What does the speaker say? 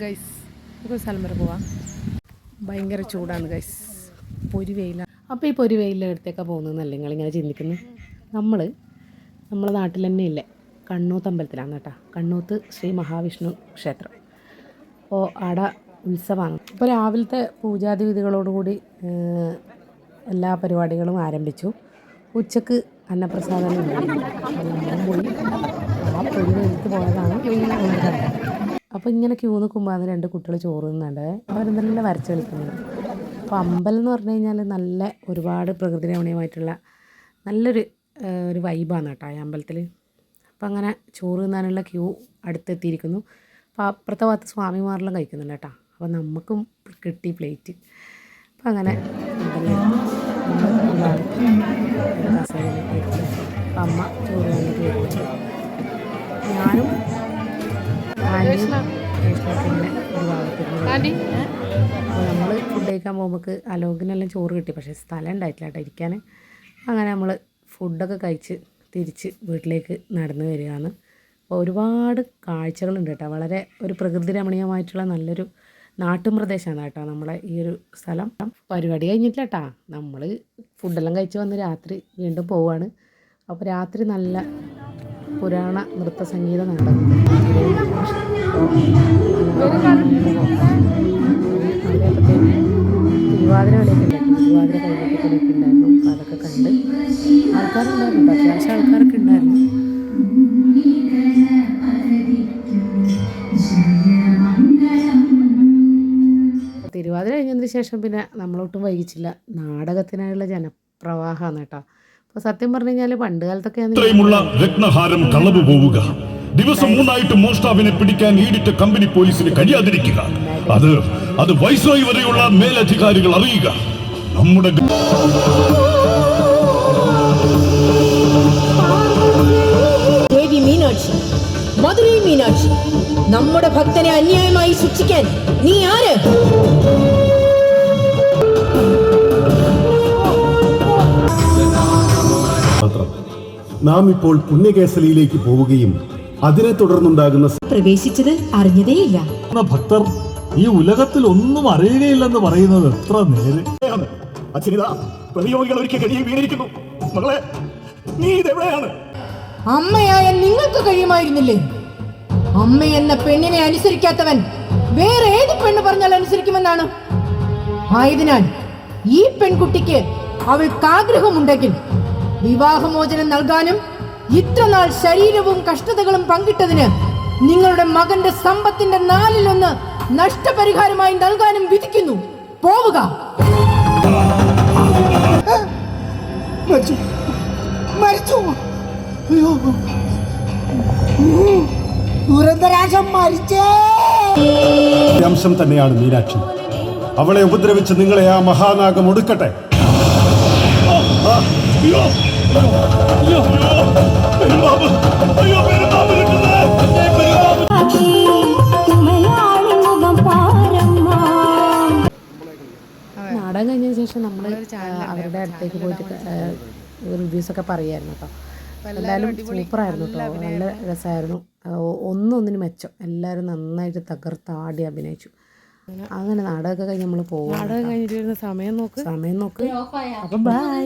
Guys ഒരു സ്ഥലം വരെ പോവാം. ഭയങ്കര ചൂടാണ് ഗൈസ്. പൊരി അപ്പോൾ ഈ പൊരി വെയിലിന്റെ അടുത്തേക്കാണ് പോകുന്നതെന്നല്ലേ നിങ്ങളിങ്ങനെ ചിന്തിക്കുന്നത് നമ്മൾ നമ്മളെ നാട്ടിൽ തന്നെ ഇല്ലേ? കണ്ണൂത്ത് അമ്പലത്തിലാണ് കേട്ടോ. കണ്ണൂത്ത് ശ്രീ മഹാവിഷ്ണു ക്ഷേത്രം. അപ്പോൾ അവിടെ ഉത്സവമാണ് ഇപ്പോൾ രാവിലത്തെ പൂജാതി വിധികളോടുകൂടി എല്ലാ പരിപാടികളും ആരംഭിച്ചു. ഉച്ചയ്ക്ക് അന്നപ്രസാദനം ഉണ്ടായിരുന്നു അപ്പോൾ നമ്മളും പോയി. ആ പൊരി പോയതാണ്. നമ്മൾ അപ്പോൾ ഇങ്ങനെ ക്യൂ നിൽക്കുമ്പോൾ അത് രണ്ട് കുട്ടികൾ ചോറ് തിന്നുണ്ട് അവരെന്തെല്ലാം വരച്ച് കളിക്കുന്നത് അപ്പോൾ അമ്പലം എന്ന് പറഞ്ഞു കഴിഞ്ഞാൽ നല്ല ഒരുപാട് പ്രകൃതി രമണീയമായിട്ടുള്ള നല്ലൊരു ഒരു വൈബാണ് കേട്ടോ ഈ അമ്പലത്തിൽ അപ്പോൾ അങ്ങനെ ചോറ് തിന്നാനുള്ള ക്യൂ അടുത്തെത്തിയിരിക്കുന്നു. അപ്പോൾ അപ്പുറത്തെ ഭാഗത്ത് സ്വാമിമാരെല്ലാം കഴിക്കുന്നുണ്ട് കേട്ടോ. അപ്പോൾ നമുക്കും കിട്ടി പ്ലേറ്റ്. അപ്പോൾ അങ്ങനെ അമ്മ ചോറ് വാങ്ങിയിട്ട് ഞാനും അപ്പോൾ നമ്മൾ ഫുഡ് കഴിക്കാൻ പോകുമ്പോൾ അലോകിനെല്ലാം ചോറ് കിട്ടി. പക്ഷേ സ്ഥലം ഉണ്ടായിട്ടില്ല കേട്ടോ ഇരിക്കാൻ അങ്ങനെ നമ്മൾ ഫുഡൊക്കെ കഴിച്ച് തിരിച്ച് വീട്ടിലേക്ക് നടന്നു വരികയാണ്. അപ്പോൾ ഒരുപാട് കാഴ്ചകളുണ്ട് കേട്ടോ. വളരെ ഒരു പ്രകൃതി രമണീയമായിട്ടുള്ള നല്ലൊരു നാട്ടും പ്രദേശമാണ് കേട്ടോ നമ്മളെ ഈ ഒരു സ്ഥലം. പരിപാടി കഴിഞ്ഞിട്ടില്ല കേട്ടാ. നമ്മൾ ഫുഡെല്ലാം കഴിച്ച് വന്ന് രാത്രി വീണ്ടും പോവാണ്. അപ്പോൾ രാത്രി നല്ല പുരാണ നൃത്ത സംഗീത നാടകം തിരുവാതിര കളിയൊക്കെ തിരുവാതിര കൈകൊട്ടിക്കളിയൊക്കെ ഉണ്ടായിരുന്നു അപ്പോൾ അതൊക്കെ കണ്ട് ആൾക്കാരുണ്ടായിരുന്നു. അത്യാവശ്യം ആൾക്കാരൊക്കെ ഉണ്ടായിരുന്നു തിരുവാതിര കഴിഞ്ഞതിന് ശേഷം പിന്നെ നമ്മളൊട്ടും വൈകിച്ചില്ല നാടകത്തിനായുള്ള ജനപ്രവാഹമാണ് കേട്ടോ അപ്പോൾ സത്യം പറഞ്ഞു കഴിഞ്ഞാൽ പണ്ട് കാലത്തൊക്കെ ഇത്രയുമുള്ള രത്നഹാരം കളവ് പോവുക. ദിവസം മൂന്നായിട്ട് മോഷ്ടാവിനെ പിടിക്കാൻ ഈടിറ്റ കമ്പനി പോലീസിന് കഴിയാതിരിക്കുക. അത് അത് വൈസ്രോയി വരെയുള്ള മേലധികാരികൾ അറിയുക. നമ്മുടെ ദേവി മീനാക്ഷി മധുരൈ മീനാക്ഷി നമ്മുടെ ഭക്തനെ അന്യായമായി ശിക്ഷിക്കാൻ നീ ആര്? നാം ഇപ്പോൾ പുണ്യകേസലിയിലേക്ക് പോവുകയും അതിനെ തുടർന്നുണ്ടാകുന്ന പ്രവേശിച്ചത് അറിഞ്ഞതേയില്ല. ഭക്തർ ഈ ഉലകത്തിൽ ഒന്നും അറിയുകയില്ലെന്ന് പറയുന്നത് എത്ര നേരെ? അച്ഛനിതാ പ്രതിയോഗികൾ ഒരിക്കൽ കഴിയും വീണിരിക്കുന്നു. മകളെ നീ ഇതെവിടെയാണ്? അമ്മയായ നിങ്ങൾക്ക് കഴിയുമായിരുന്നില്ലേ? അമ്മ എന്ന പെണ്ണിനെ അനുസരിക്കാത്തവൻ വേറെ ഏത് പെണ്ണ് പറഞ്ഞാൽ അനുസരിക്കുമെന്നാണ്? ആയതിനാൽ ഈ പെൺകുട്ടിക്ക് അവൾക്ക് ആഗ്രഹമുണ്ടെങ്കിൽ വിവാഹമോചനം നൽകാനും ഇത്രനാൾ ശരീരവും കഷ്ടതകളും പങ്കിട്ടതിന് നിങ്ങളുടെ മകന്റെ സമ്പത്തിന്റെ നാലിലൊന്ന് നഷ്ടപരിഹാരമായി നൽകാനും വിധിക്കുന്നു. പോവുക. മരിച്ചു? മരിച്ചു അയ്യോ. ദുരന്തരാശം മരിച്ചേ. അംശം തന്നെയാണ് മീനാക്ഷി. അവളെ ഉപദ്രവിച്ച് നിങ്ങളെ ആ മഹാനാഗം ഒടുക്കട്ടെ. നാടകം കഴിഞ്ഞതിന് ശേഷം നമ്മൾ അവരുടെ അടുത്തേക്ക് പോയിട്ട് റിവ്യൂസൊക്കെ പറയായിരുന്നു കേട്ടോ. എന്തായാലും സൂപ്പറായിരുന്നു കേട്ടോ. നല്ല രസമായിരുന്നു. ഒന്നൊന്നിന് മെച്ചം. എല്ലാവരും നന്നായിട്ട് തകർത്താടി അഭിനയിച്ചു. അങ്ങനെ. നാടകമൊക്കെ കഴിഞ്ഞ് നമ്മൾ പോകും നാടകം കഴിഞ്ഞിട്ട് സമയം നോക്ക്. സമയം നോക്ക്. അപ്പം ബൈ